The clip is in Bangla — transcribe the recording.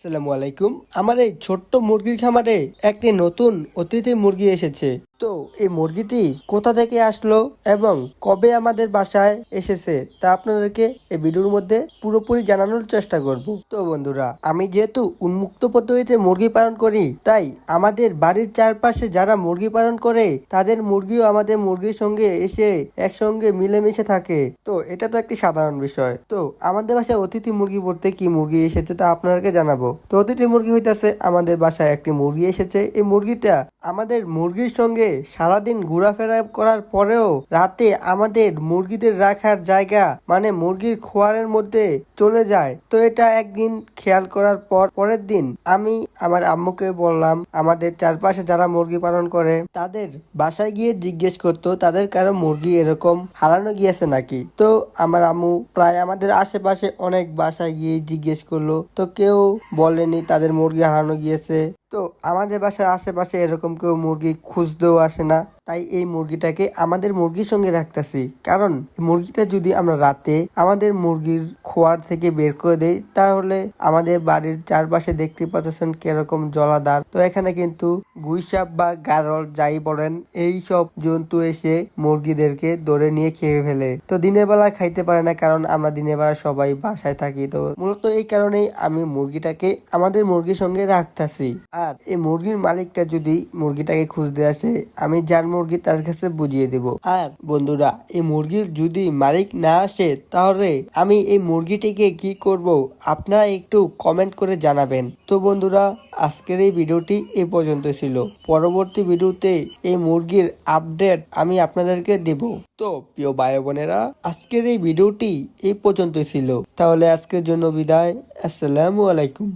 আসসালামু আলাইকুম। আমার এই ছোট্ট মুরগির খামারে একটি নতুন অতিথি মুরগি এসেছে। তো এই মুরগিটি কোথা থেকে আসলো এবং কবে আমাদের বাসায় এসেছে তা আপনাদেরকে এই ভিডিওর মধ্যে পুরোপুরি জানানোর চেষ্টা করব। তো বন্ধুরা, আমি যেহেতু উন্মুক্ত পদ্ধতিতে মুরগি পালন করি, তাই আমাদের বাড়ির চারপাশে যারা মুরগি পালন করে, তাদের মুরগিও আমাদের মুরগির সঙ্গে এসে একসঙ্গে মিলেমিশে থাকে। তো এটা তো একটি সাধারণ বিষয়। তো আমাদের বাসায় অতিথি মুরগি বলতে কি মুরগি এসেছে তা আপনাদেরকে জানাব। তো অতিথি মুরগি হইতেছে, আমাদের বাসায় একটি মুরগি এসেছে। এই মুরগিটা আমাদের মুরগির সঙ্গে সারাদিন ঘোরাফেরা করার পরেও রাতে আমাদের মুরগিদের রাখার জায়গা মানে মুরগির খোয়ারের মধ্যে চলে যায়। তো এটা একদিন খেয়াল করার পর পরের দিন আমি আমার আম্মুকে বললাম, আমাদের চারপাশে যারা মুরগি পালন করে, তাদের বাসায় গিয়ে জিজ্ঞেস করতো, তাদের কারও মুরগি এরকম হারানো গিয়েছে নাকি? তো আমার আম্মু প্রায় আমাদের আশেপাশে অনেক বাসায় গিয়ে জিজ্ঞেস করল। তো কেউ বলেনি তাদের মুরগি হারানো গিয়েছে। তো আমাদের বাসার আশেপাশে এরকম কেউ মুরগি খুঁজতেও আসে না। তাই এই মুরগিটাকে আমাদের মুরগির সঙ্গে রাখতেছি। কারণ মুরগিটা যদি আমরা রাতে আমাদের মুরগির খোয়ার থেকে বের করে দেই, তাহলে আমাদের বাড়ির চারপাশে দেখতে পাচ্ছেন কীরকম জলাধার। তো এখানে কিন্তু গুইসাপ বা গারল যাই বলেন এই সব জন্তু এসে মুরগিদেরকে ধরে নিয়ে খেয়ে ফেলে। তো দিনের বেলা খাইতে পারে না, কারণ আমরা দিনের বেলা সবাই বাসায় থাকি। তো মূলত এই কারণেই আমি মুরগিটাকে আমাদের মুরগির সঙ্গে রাখতেছি। আর এই মুরগির মালিকটা যদি মুরগিটাকে খুঁজতে আসে, আমি যার মুরগি তার কাছে বুঝিয়ে দেব। আর বন্ধুরা, এই মুরগির যদি মালিক না আসে, তাহলে আমি এই মুরগিটিকে কি করব আপনারা একটু কমেন্ট করে জানাবেন। তো বন্ধুরা, আজকের এই ভিডিওটি এই পর্যন্ত ছিল। পরবর্তী ভিডিওতে এই মুরগির আপডেট আমি আপনাদেরকে দেব। তো প্রিয় ভাই বোনেরা আজকের এই ভিডিওটি এই পর্যন্ত ছিল। তাহলে আজকের জন্য বিদায়। আসসালামু আলাইকুম।